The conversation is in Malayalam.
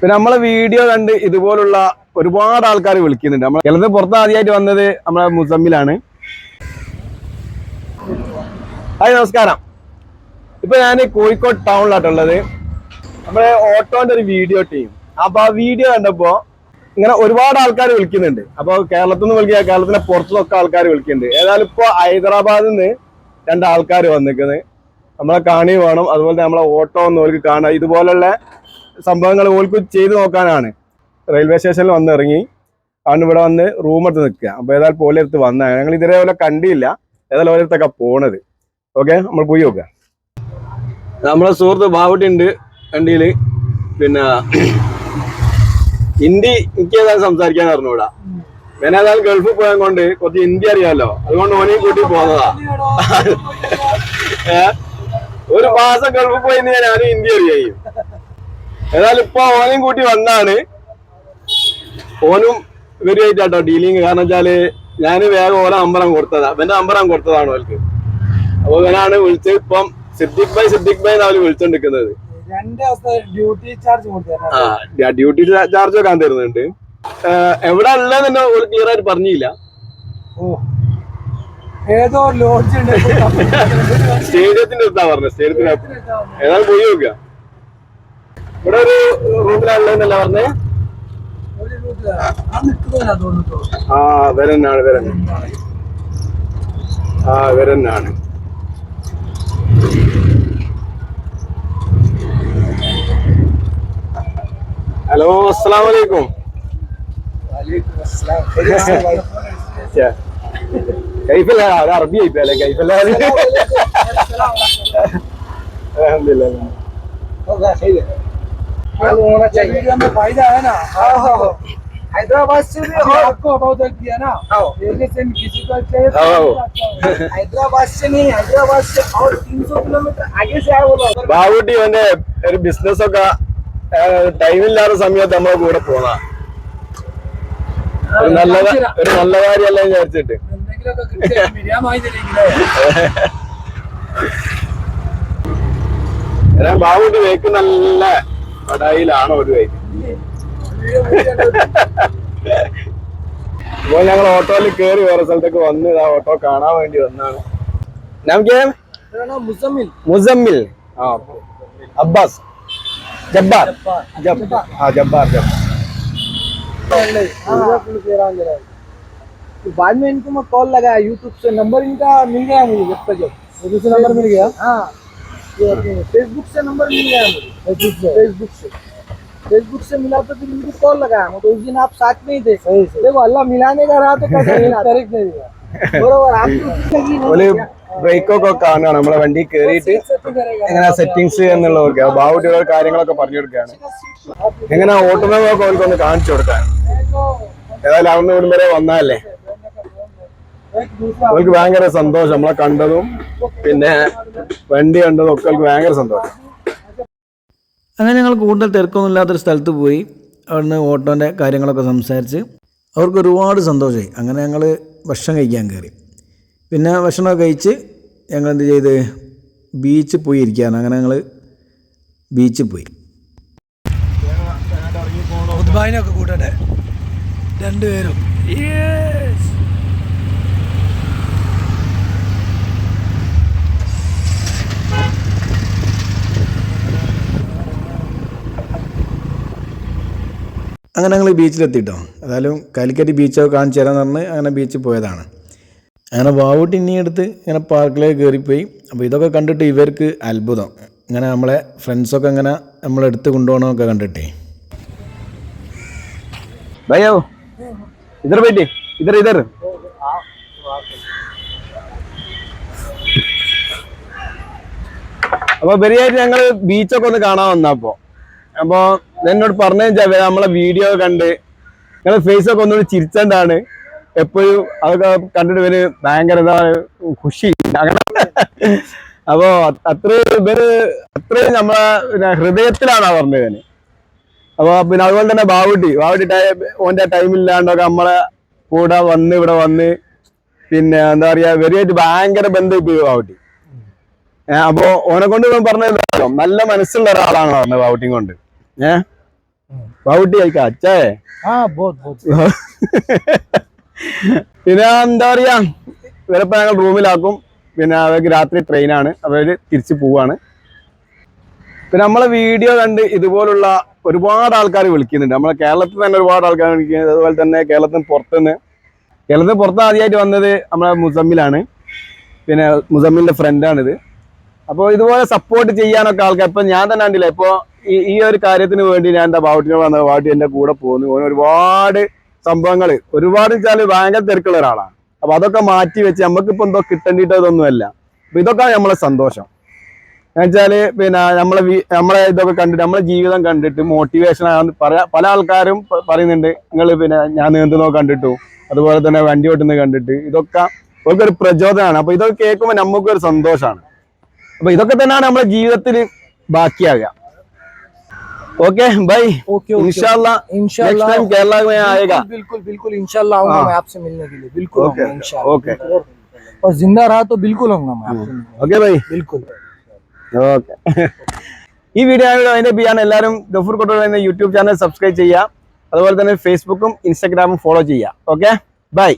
പിന്നെ നമ്മളെ വീഡിയോ കണ്ട് ഇതുപോലുള്ള ഒരുപാട് ആൾക്കാർ വിളിക്കുന്നുണ്ട്. നമ്മൾ കേരളത്തിൽ പുറത്ത് ആദ്യമായിട്ട് വന്നത് നമ്മളെ മുസമ്മിലാണ്. ഹായ് നമസ്കാരം. ഇപ്പൊ ഞാൻ കോഴിക്കോട് ടൗണിലാട്ടുള്ളത് നമ്മളെ ഓട്ടോന്റെ ഒരു വീഡിയോ ടീം അപ്പൊ ആ വീഡിയോ കണ്ടപ്പോ ഇങ്ങനെ ഒരുപാട് ആൾക്കാർ വിളിക്കുന്നുണ്ട്. അപ്പൊ കേരളത്തിൽ നിന്ന് വിളിക്കുക കേരളത്തിന്റെ പുറത്തുനിന്നൊക്കെ ആൾക്കാർ വിളിക്കുന്നുണ്ട്. ഏതായാലും ഇപ്പൊ ഹൈദരാബാദിൽ നിന്ന് രണ്ട് ആൾക്കാർ വന്നിരിക്കുന്നത്. നമ്മളെ കാണി വേണം. അതുപോലെ നമ്മളെ ഓട്ടോ ഒന്നും അവർക്ക് കാണാം. ഇതുപോലുള്ള സംഭവങ്ങൾ ഓൾക്ക് ചെയ്തു നോക്കാനാണ്. റെയിൽവേ സ്റ്റേഷനിൽ വന്ന് ഇറങ്ങി ആണ് ഇവിടെ വന്ന് റൂമെടുത്ത് നിൽക്കുക. അപ്പോൾ ഏതായാലും പോലെ അടുത്ത് വന്ന ഞങ്ങൾ ഇതേപോലെ കണ്ടില്ല. ഏതായാലും ഓരോരുത്തൊക്കെ പോണത്. ഓക്കെ നമ്മൾ പോയി നോക്കുക. നമ്മളെ സുഹൃത്ത് ബാവുട്ടി ഉണ്ട് വണ്ടിയിൽ പിന്നെ ഹിന്ദി എനിക്ക് ഏതായാലും സംസാരിക്കാൻ അറിഞ്ഞൂടാ. ഞാൻ ഏതായാലും ഗൾഫിൽ പോയാൽ കൊണ്ട് കുറച്ച് ഹിന്ദി അറിയാമല്ലോ അതുകൊണ്ട് ഓനെയും കൂട്ടി പോന്നതാ. ഒരു മാസം ഗൾഫിൽ പോയി ഞാൻ ഹിന്ദി അറിയാം. ഏതായാലും ഇപ്പൊ ഓനെയും കൂട്ടി വന്നാണ്. ഓനും ഇവരുമായിട്ടാട്ടോ ഡീലിങ് കാരണം വെച്ചാൽ ഞാൻ വേഗം ഓരോ നമ്പറാൻ കൊടുത്തതാ. എന്റെ നമ്പറാൻ കൊടുത്തതാണ് ഓർക്ക് അപ്പൊ ഇവനാണ് വിളിച്ചത് ഇപ്പം സിദ്ദിഖ് ബൈ സിദ്ദിഖ് ബൈ എന്നാണ് വിളിച്ചോണ്ടിരിക്കുന്നത്. ഡ്യൂട്ടി ചാർജ് ഡ്യൂട്ടി ചാർജ് ഒക്കെ തരുന്നുണ്ട്. എവിടെ ഉള്ളത് തന്നെ ഒരു ക്ലിയർ ആയിട്ട് പറഞ്ഞില്ല. ഏതോ ലോഡ്ജ് ഉണ്ട്. സ്റ്റേഡിയത്തിന്റെ അടുത്താ പറഞ്ഞത് സ്റ്റേഡിയത്തിന്റെ ഏതായാലും പോയി നോക്കുക. ഇവിടെ ഒരു റൂമിലാണുള്ളതെന്നല്ല പറഞ്ഞേ. ആ വരനാണ് വരൻ ആ വരനാണ് ഹലോ അസ്സാം വലൈക്കും കൈഫല്ല അത് അറബി ആയിപ്പല്ലേ കൈഫല്ല. അൽഹംദുലില്ലാ वीडियो में फायदा है ना हैदराबाद से भी अभी आपको बहुत किया ना आओ। पहले से किसी को चाहिए तो आओ। हैदराबाद से नहीं हैदराबाद से और 300 किलोमीटर आगे से आए वो लोग ബാബുട്ടി അവന്റെ ഒരു ബിസിനസ് ഒക്കെ ടൈമില്ലാത്ത സമയത്ത് നമ്മളെ കൂടെ പോന്നാ ഒരു നല്ല ഒരു നല്ല കാര്യമല്ല വിചാരിച്ചിട്ട് എന്തെങ്കിലുമൊക്കെ കിട്ടിയാൽ ബിരിയാണി തരില്ലേ ഞാൻ ബാബുട്ടി വേക്ക് നല്ല കടായിലാണ് ഒരു വേക്ക് ഇപ്പോൾ ഞങ്ങൾ ഓട്ടോയിൽ കയറി വേറെ സ്ഥലത്തേക്ക് വന്ന് ഇതാ ഓട്ടോ കാണാൻ വേണ്ടി വന്നാണ് നമുക്ക് मेरा नाम मुजम्मिल മുസമ്മിൽ ആ അബ്ബാസ് ജബ്ബാർ ജബ് ആ जब्बार जब्बार तो बाद में इनको मैं कॉल लगाया यूट्यूब से नंबर इनका मिल गया मुझे जब तक जब यूट्यूब से नंबर मिल गया हाँ फेसबुक से नंबर मिल गया मुझे फेसबुक से फेसबुक से फेसबुक से मिला तो फिर इनको कॉल लगाया मैं तो उस दिन आप साथ में ही थे देखो अल्लाह मिलाने का रहा तो कैसे मिला तारीख नहीं दिया बरोबर आपको ഒരു ബ്രേക്കൊക്കെ കാണുകയാണ് നമ്മളെ വണ്ടി കയറിയിട്ട് എങ്ങനെ സെറ്റിങ്സ് എന്നുള്ളതൊക്കെ ബാവുട്ടിയുടെ കാര്യങ്ങളൊക്കെ പറഞ്ഞു കൊടുക്കുകയാണ് എങ്ങനെ ഓട്ടുന്നതൊക്കെ അവർക്ക് ഒന്ന് കാണിച്ചു കൊടുക്കാൻ ഏതായാലും അവിടുന്ന് ഇവിടും വരെ വന്നാലേ അവർക്ക് ഭയങ്കര സന്തോഷം. നമ്മളെ കണ്ടതും പിന്നെ വണ്ടി കണ്ടതും ഒക്കെ അവർക്ക് ഭയങ്കര സന്തോഷം. അങ്ങനെ ഞങ്ങൾ കൂടുതൽ തിരക്കൊന്നും ഇല്ലാത്തൊരു സ്ഥലത്ത് പോയി. അവിടുന്ന് ഓട്ടോന്റെ കാര്യങ്ങളൊക്കെ സംസാരിച്ച് അവർക്ക് ഒരുപാട് സന്തോഷമായി അങ്ങനെ ഞങ്ങൾ ഭക്ഷണം കഴിക്കാൻ കയറി. പിന്നെ ഭക്ഷണമൊക്കെ കഴിച്ച് ഞങ്ങൾ എന്ത് ചെയ്ത്? ബീച്ചിൽ പോയി ഇരിക്കുകയാണ് അങ്ങനെ ഞങ്ങൾ ബീച്ചിൽ പോയി. ഉദ്ബാനൊക്കെ കൂട്ടട്ടെ. രണ്ടുപേരും. അങ്ങനെ ഞങ്ങൾ ബീച്ചിലെത്തിയിട്ടോ ഏതായാലും കാലിക്കറ്റ് ബീച്ചൊക്കെ കാണിച്ചു തരാമെന്ന് പറഞ്ഞ് അങ്ങനെ ബീച്ചിൽ പോയതാണ്. അങ്ങനെ വാവൂട്ടി ഇനി എടുത്ത് ഇങ്ങനെ പാർക്കിലേക്ക് കയറിപ്പോയി. അപ്പോൾ ഇതൊക്കെ കണ്ടിട്ട് ഇവർക്ക് അത്ഭുതം. ഇങ്ങനെ നമ്മളെ ഫ്രണ്ട്സൊക്കെ ഇങ്ങനെ നമ്മളെടുത്ത് കൊണ്ടുപോകണമൊക്കെ കണ്ടിട്ടേ. ഭയോ ഇതർ പറ്റി ഇതർ ഇതർ. അപ്പൊ ബരിയായിട്ട് ഞങ്ങൾ ബീച്ചൊക്കെ ഒന്ന് കാണാൻ വന്നപ്പോ അപ്പൊ എന്നോട് പറഞ്ഞു നമ്മളെ വീഡിയോ കണ്ട് നിങ്ങളെ ഫേസ് ഒക്കെ ഒന്നുകൂടി ചിരിച്ചണ്ടാണ് എപ്പോഴും അതൊക്കെ കണ്ടിട്ട് ഇവർ ഭയങ്കര ഖുഷി. അപ്പോ അത്ര ഇവർ അത്രയും നമ്മളെ പിന്നെ ഹൃദയത്തിലാണ് പറഞ്ഞത് അപ്പൊ പിന്നെ അതുപോലെ തന്നെ ബാവുട്ടി. ബാവുട്ടി ടൈ- ഓന്റെ ടൈമില്ലാണ്ടൊക്കെ നമ്മളെ കൂടെ വന്ന് ഇവിടെ വന്ന് പിന്നെ എന്താ പറയാ ഇവരുമായിട്ട് ഭയങ്കര ബന്ധം ഇപ്പൊ ഈ ബാവുട്ടി അപ്പോ ഓനെ കൊണ്ട് പറഞ്ഞത് നല്ല മനസ്സുള്ള ഒരാളാണ് പറഞ്ഞത് ബാവുട്ടിയും കൊണ്ട്. हैं ബൗഡി ആയിക്കാ അച്ഛേ. പിന്നെ എന്താ പറയാ ഇവരിപ്പോ ഞങ്ങൾ റൂമിലാക്കും. പിന്നെ അവർക്ക് രാത്രി ട്രെയിനാണ് അവർ തിരിച്ചു പോവാണ്. പിന്നെ നമ്മളെ വീഡിയോ കണ്ട് ഇതുപോലുള്ള ഒരുപാട് ആൾക്കാർ വിളിക്കുന്നുണ്ട്. നമ്മളെ കേരളത്തിൽ തന്നെ ഒരുപാട് ആൾക്കാർ വിളിക്കുന്നുണ്ട്. അതുപോലെ തന്നെ കേരളത്തിന് പുറത്തുനിന്ന് കേരളത്തിൽ പുറത്ത് ആദ്യമായിട്ട് വന്നത് നമ്മളെ മുസമ്മിലാണ്. പിന്നെ മുസമ്മിന്റെ ഫ്രണ്ടാണിത് അപ്പോൾ ഇതുപോലെ സപ്പോർട്ട് ചെയ്യാനൊക്കെ ആൾക്കാർ ഇപ്പൊ ഞാൻ തന്നെ കണ്ടില്ല ഇപ്പൊ ഈ ഈ ഒരു കാര്യത്തിന് വേണ്ടി ഞാൻ എന്താ ബാവട്ടിനെ വന്നത് ബാവട്ടി എന്റെ കൂടെ പോന്നു ഓന് ഒരുപാട് സംഭവങ്ങൾ ഒരുപാട് വെച്ചാൽ ഭയങ്കര തിരക്കുള്ള ഒരാളാണ്. അപ്പൊ അതൊക്കെ മാറ്റി വെച്ച് നമുക്കിപ്പോൾ എന്തോ കിട്ടേണ്ടിട്ടോ ഇതൊന്നുമല്ല. അപ്പൊ ഇതൊക്കെയാണ് നമ്മളെ സന്തോഷം. എന്നുവെച്ചാൽ പിന്നെ നമ്മളെ നമ്മളെ ഇതൊക്കെ കണ്ടിട്ട് നമ്മളെ ജീവിതം കണ്ടിട്ട് മോട്ടിവേഷൻ ആകാൻ പറയാ പല ആൾക്കാരും പറയുന്നുണ്ട്. നിങ്ങൾ പിന്നെ ഞാൻ നീന്തുന്നോ കണ്ടിട്ടു. അതുപോലെ തന്നെ വണ്ടി ഓട്ടുന്നത് കണ്ടിട്ട്. ഇതൊക്കെ ഒരു പ്രചോദനമാണ് അപ്പൊ ഇതൊക്കെ കേൾക്കുമ്പോൾ നമുക്കൊരു സന്തോഷമാണ് അപ്പൊ ഇതൊക്കെ തന്നെയാണ് നമ്മുടെ ജീവിതത്തിൽ ബാക്കിയാകുക ഓക്കെ ബൈ ओके ओके इंशाल्लाह इंशाल्लाह नेक्स्ट टाइम केरला में आएगा बिल्कुल बिल्कुल इंशाल्लाह आऊंगा हाँ। मैं आपसे मिलने के लिए बिल्कुल ओके, आऊंगा इंशाल्लाह ओके। और जिंदा रहा तो बिल्कुल आऊंगा मैं आपसे मिलने ഓക്കെ ബൈ बिल्कुल ഓക്കെ ഈ വീഡിയോ അതിന്റെ ചെയ്യാൻ എല്ലാവരും ഗഫൂർ കൊട്ടോൾ എന്ന യൂട്യൂബ് ചാനൽ സബ്സ്ക്രൈബ് ചെയ്യുക അതുപോലെ തന്നെ ഫേസ്ബുക്കും ഇൻസ്റ്റാഗ്രാമും ഫോളോ ചെയ്യുക ഓക്കെ ബൈ